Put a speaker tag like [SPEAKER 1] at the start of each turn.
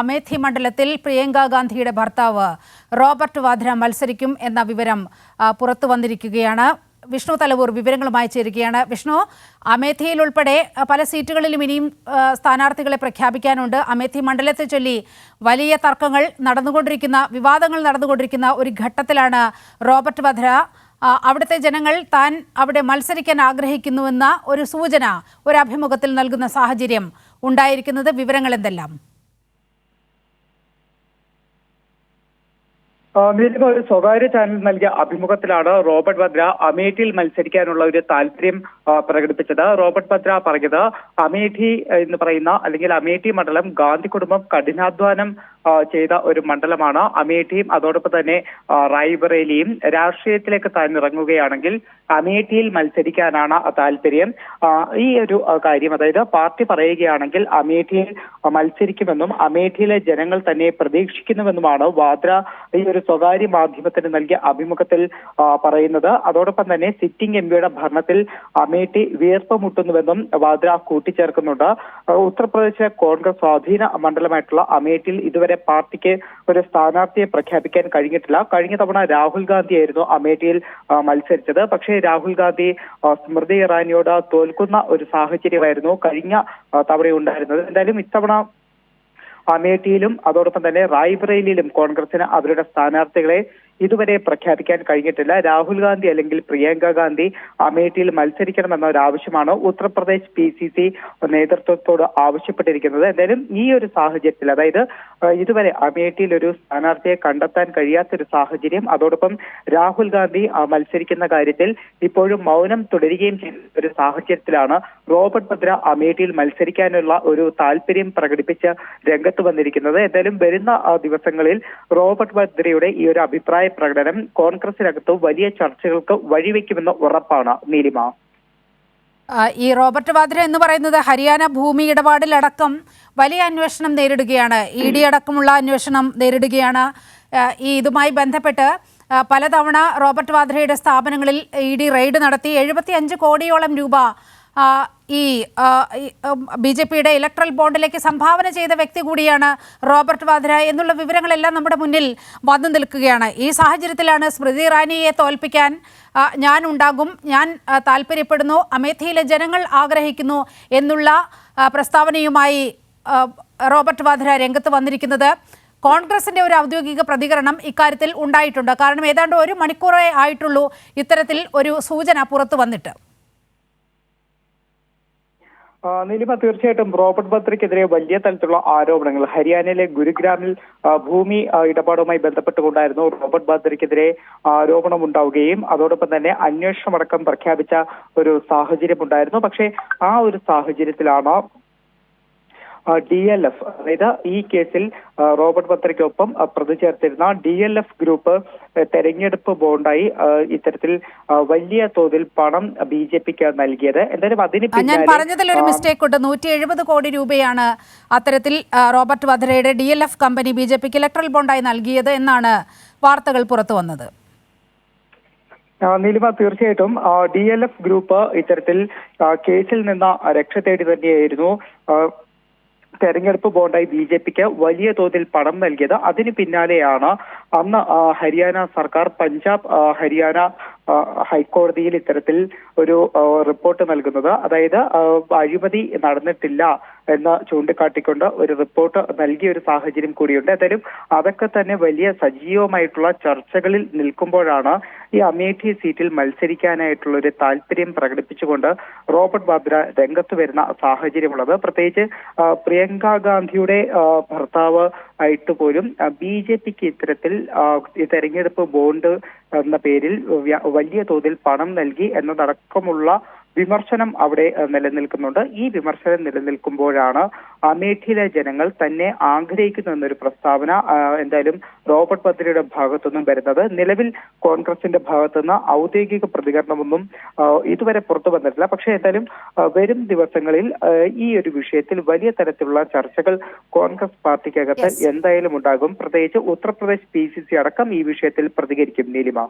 [SPEAKER 1] അമേഠി മണ്ഡലത്തിൽ പ്രിയങ്ക ഗാന്ധിയുടെ ഭർത്താവ് റോബർട്ട് വാദ്ര മത്സരിക്കും എന്ന വിവരം പുറത്തു വന്നിരിക്കുകയാണ്. വിഷ്ണു തലവൂർ വിവരങ്ങളുമായി ചേരുകയാണ്. വിഷ്ണു അമേഠിയിൽ ഉൾപ്പെടെ പല സീറ്റുകളിലും ഇനിയും സ്ഥാനാർത്ഥികളെ പ്രഖ്യാപിക്കാനുണ്ട്. അമേഠി മണ്ഡലത്തെ ചൊല്ലി വലിയ തർക്കങ്ങൾ നടന്നുകൊണ്ടിരിക്കുന്ന വിവാദങ്ങൾ നടന്നുകൊണ്ടിരിക്കുന്ന ഒരു ഘട്ടത്തിലാണ് റോബർട്ട് വധ്ര അവിടുത്തെ ജനങ്ങൾ താൻ അവിടെ മത്സരിക്കാൻ ആഗ്രഹിക്കുന്നുവെന്ന ഒരു സൂചന ഒരു അഭിമുഖത്തിൽ നൽകുന്ന സാഹചര്യം ഉണ്ടായിരിക്കുന്നത്. വിവരങ്ങൾ എന്തെല്ലാം?
[SPEAKER 2] നീലിമ ഒരു സ്വകാര്യ ചാനൽ നൽകിയ അഭിമുഖത്തിലാണ് റോബർട്ട് ഭദ്ര അമേഠിയിൽ മത്സരിക്കാനുള്ള ഒരു താല്പര്യം പ്രകടിപ്പിച്ചത്. റോബർട്ട് ഭദ്ര പറഞ്ഞത് അമേഠി എന്ന് പറയുന്ന അല്ലെങ്കിൽ അമേഠി മണ്ഡലം ഗാന്ധി കുടുംബം കഠിനാധ്വാനം ചെയ്ത ഒരു മണ്ഡലമാണ്. അമേഠിയും അതോടൊപ്പം തന്നെ റായ്ബറേലിയും രാഷ്ട്രീയത്തിലേക്ക് താഴ്ന്നിറങ്ങുകയാണെങ്കിൽ അമേഠിയിൽ മത്സരിക്കാനാണ് താല്പര്യം. ഈ ഒരു കാര്യം അതായത് പാർട്ടി പറയുകയാണെങ്കിൽ അമേഠിയിൽ മത്സരിക്കുമെന്നും അമേഠിയിലെ ജനങ്ങൾ തന്നെ പ്രതീക്ഷിക്കുന്നുവെന്നുമാണ് വാദ്ര ഈ ഒരു സ്വകാര്യ മാധ്യമത്തിന് നൽകിയ അഭിമുഖത്തിൽ പറയുന്നത്. അതോടൊപ്പം തന്നെ സിറ്റിംഗ് എം പിയുടെ ഭരണത്തിൽ അമേഠി വീർപ്പ് മുട്ടുന്നുവെന്നും വാദ്ര കൂട്ടിച്ചേർക്കുന്നുണ്ട്. ഉത്തർപ്രദേശ് കോൺഗ്രസ് സ്വാധീന മണ്ഡലമായിട്ടുള്ള അമേഠിയിൽ ഇതുവരെ പാർട്ടിക്ക് ഒരു സ്ഥാനാർത്ഥിയെ പ്രഖ്യാപിക്കാൻ കഴിഞ്ഞിട്ടില്ല. കഴിഞ്ഞ തവണ രാഹുൽ ഗാന്ധിയായിരുന്നു അമേഠിയിൽ മത്സരിച്ചത്. പക്ഷേ രാഹുൽ ഗാന്ധി സ്മൃതി ഇറാനിയോട് തോൽക്കുന്ന ഒരു സാഹചര്യമായിരുന്നു കഴിഞ്ഞ തവണ ഉണ്ടായിരുന്നത് എന്തായാലും ഇത്തവണ അമേഠിയിലും അതോടൊപ്പം തന്നെ റായ്ബറേലിയിലും കോൺഗ്രസിന് അവരുടെ സ്ഥാനാർത്ഥികളെ ഇതുവരെ പ്രഖ്യാപിക്കാൻ കഴിഞ്ഞിട്ടില്ല. രാഹുൽ ഗാന്ധി അല്ലെങ്കിൽ പ്രിയങ്ക ഗാന്ധി അമേഠിയിൽ മത്സരിക്കണമെന്ന ഒരു ആവശ്യമാണ് ഉത്തർപ്രദേശ് പി സി സി നേതൃത്വത്തോട് ആവശ്യപ്പെട്ടിരിക്കുന്നത്. എന്തായാലും ഈ ഒരു സാഹചര്യത്തിൽ അതായത് ഇതുവരെ അമേഠിയിൽ ഒരു സ്ഥാനാർത്ഥിയെ കണ്ടെത്താൻ കഴിയാത്ത ഒരു സാഹചര്യം അതോടൊപ്പം രാഹുൽ ഗാന്ധി മത്സരിക്കുന്ന കാര്യത്തിൽ ഇപ്പോഴും മൗനം തുടരുകയും ചെയ്യുന്ന ഒരു സാഹചര്യത്തിലാണ് റോബർട്ട് ഭദ്ര അമേഠിയിൽ മത്സരിക്കാനുള്ള ഒരു താല്പര്യം പ്രകടിപ്പിച്ച് രംഗത്ത് വന്നിരിക്കുന്നത്. എന്തായാലും വരുന്ന ദിവസങ്ങളിൽ റോബർട്ട് ഭദ്രയുടെ ഈ ഒരു അഭിപ്രായ പ്രകടനം കോൺഗ്രസിനകത്ത് വലിയ ചർച്ചകൾക്ക് വഴിവെക്കുമെന്ന് ഉറപ്പാണ് നീലിമ.
[SPEAKER 1] ഈ റോബർട്ട് വാദ്ര എന്ന് പറയുന്നത് ഹരിയാന ഭൂമി ഇടപാടിലടക്കം വലിയ അന്വേഷണം നേരിടുകയാണ്. ഇ ഡി അടക്കമുള്ള അന്വേഷണം നേരിടുകയാണ്. ഈ ഇതുമായി ബന്ധപ്പെട്ട് പലതവണ റോബർട്ട് വാദ്രയുടെ സ്ഥാപനങ്ങളിൽ ഇ ഡി റെയ്ഡ് നടത്തി. എഴുപത്തി അഞ്ച് കോടിയോളം രൂപ ഈ ബി ജെ പിയുടെ ഇലക്ട്രൽ ബോണ്ടിലേക്ക് സംഭാവന ചെയ്ത വ്യക്തി കൂടിയാണ് റോബർട്ട് വാദ്ര എന്നുള്ള വിവരങ്ങളെല്ലാം നമ്മുടെ മുന്നിൽ വന്നു നിൽക്കുകയാണ്. ഈ സാഹചര്യത്തിലാണ് സ്മൃതി ഇറാനിയെ തോൽപ്പിക്കാൻ ഞാൻ ഉണ്ടാകും ഞാൻ താല്പര്യപ്പെടുന്നു അമേഠിയിലെ ജനങ്ങൾ ആഗ്രഹിക്കുന്നു എന്നുള്ള പ്രസ്താവനയുമായി റോബർട്ട് വാദ്ര രംഗത്ത് വന്നിരിക്കുന്നത്. കോൺഗ്രസിന്റെ ഒരു ഔദ്യോഗിക പ്രതികരണം ഇക്കാര്യത്തിൽ ഉണ്ടായിട്ടുണ്ട്. കാരണം ഏതാണ്ട് ഒരു മണിക്കൂറേ ആയിട്ടുള്ളൂ ഇത്തരത്തിൽ ഒരു സൂചന പുറത്തു വന്നിട്ട്.
[SPEAKER 2] നീലിമ തീർച്ചയായിട്ടും റോബർട്ട് ഭദ്രയ്ക്കെതിരെ വലിയ തരത്തിലുള്ള ആരോപണങ്ങൾ. ഹരിയാനയിലെ ഗുരുഗ്രാമിൽ ഭൂമി ഇടപാടുമായി ബന്ധപ്പെട്ടുകൊണ്ടായിരുന്നു റോബർട്ട് ഭദ്രയ്ക്കെതിരെ ആരോപണം ഉണ്ടാവുകയും അതോടൊപ്പം തന്നെ അന്വേഷണമടക്കം പ്രഖ്യാപിച്ച ഒരു സാഹചര്യം ഉണ്ടായിരുന്നു പക്ഷേ ആ ഒരു സാഹചര്യത്തിലാണ് ഡി എൽ എഫ് അതായത് ഈ കേസിൽ റോബർട്ട് പത്രയ്ക്കൊപ്പം പ്രതി ചേർത്തിരുന്ന ഡി എൽ എഫ് ഗ്രൂപ്പ് തെരഞ്ഞെടുപ്പ് ബോണ്ടായി ഇത്തരത്തിൽ വലിയ തോതിൽ പണം ബി ജെ പിക്ക് നൽകിയത്. എന്തായാലും അതിന്
[SPEAKER 1] ഞാൻ പറഞ്ഞതിൽ ഒരു മിസ്റ്റേക്ക് ഉണ്ട്. നൂറ്റി എഴുപത് കോടി രൂപയാണ് അത്തരത്തിൽ Robert വധരയുടെ D L F company B J പിക്ക് ഇലക്ട്രൽ ബോണ്ടായി നൽകിയത് എന്നാണ് വാർത്തകൾ പുറത്തു വന്നത്.
[SPEAKER 2] നീലിമ തീർച്ചയായിട്ടും ഡി എൽ എഫ് ഗ്രൂപ്പ് ഇത്തരത്തിൽ കേസിൽ നിന്ന് രക്ഷ തേടി തന്നെയായിരുന്നു. തെരഞ്ഞെടുപ്പ് ബോണ്ടായി ബി ജെ പിക്ക് വലിയ തോതിൽ പണം നൽകിയത്. അതിന് പിന്നാലെയാണ് അന്ന് ഹരിയാന സർക്കാർ പഞ്ചാബ് ഹരിയാന ഹൈക്കോടതിയിൽ ഇത്തരത്തിൽ ഒരു റിപ്പോർട്ട് നൽകുന്നത്. അതായത് അഴിമതി നടന്നിട്ടില്ല എന്ന് ചൂണ്ടിക്കാട്ടിക്കൊണ്ട് ഒരു റിപ്പോർട്ട് നൽകിയ ഒരു സാഹചര്യം കൂടിയുണ്ട്. എന്തായാലും അതൊക്കെ തന്നെ വലിയ സജീവമായിട്ടുള്ള ചർച്ചകളിൽ നിൽക്കുമ്പോഴാണ് ഈ അമേഠി സീറ്റിൽ മത്സരിക്കാനായിട്ടുള്ള ഒരു താല്പര്യം പ്രകടിപ്പിച്ചുകൊണ്ട് റോബർട്ട് വാദ്ര രംഗത്ത് വരുന്ന സാഹചര്യമുള്ളത്. പ്രത്യേകിച്ച് പ്രിയങ്ക ഗാന്ധിയുടെ ഭർത്താവ് ആയിട്ട് പോലും ബി ജെ പിക്ക് ഇത്തരത്തിൽ തെരഞ്ഞെടുപ്പ് ബോണ്ട് എന്ന പേരിൽ വലിയ തോതിൽ പണം നൽകി എന്നതടക്കമുള്ള വിമർശനം അവിടെ നിലനിൽക്കുന്നുണ്ട്. ഈ വിമർശനം നിലനിൽക്കുമ്പോഴാണ് അമേഠിയിലെ ജനങ്ങൾ തന്നെ ആഗ്രഹിക്കുന്നു എന്നൊരു പ്രസ്താവന എന്തായാലും റോബർട്ട് പത്രിയുടെ ഭാഗത്തുനിന്നും വരുന്നത്. നിലവിൽ കോൺഗ്രസിന്റെ ഭാഗത്തുനിന്ന് ഔദ്യോഗിക പ്രതികരണമൊന്നും ഇതുവരെ പുറത്തു വന്നിട്ടില്ല. പക്ഷേ എന്തായാലും വരും ദിവസങ്ങളിൽ ഈ ഒരു വിഷയത്തിൽ വലിയ തരത്തിലുള്ള ചർച്ചകൾ കോൺഗ്രസ് പാർട്ടിക്കകത്ത്. എന്തായാലും ഉണ്ടാകും. പ്രത്യേകിച്ച് ഉത്തർപ്രദേശ് പി സി സി അടക്കം ഈ വിഷയത്തിൽ പ്രതികരിക്കും. നീലിമ.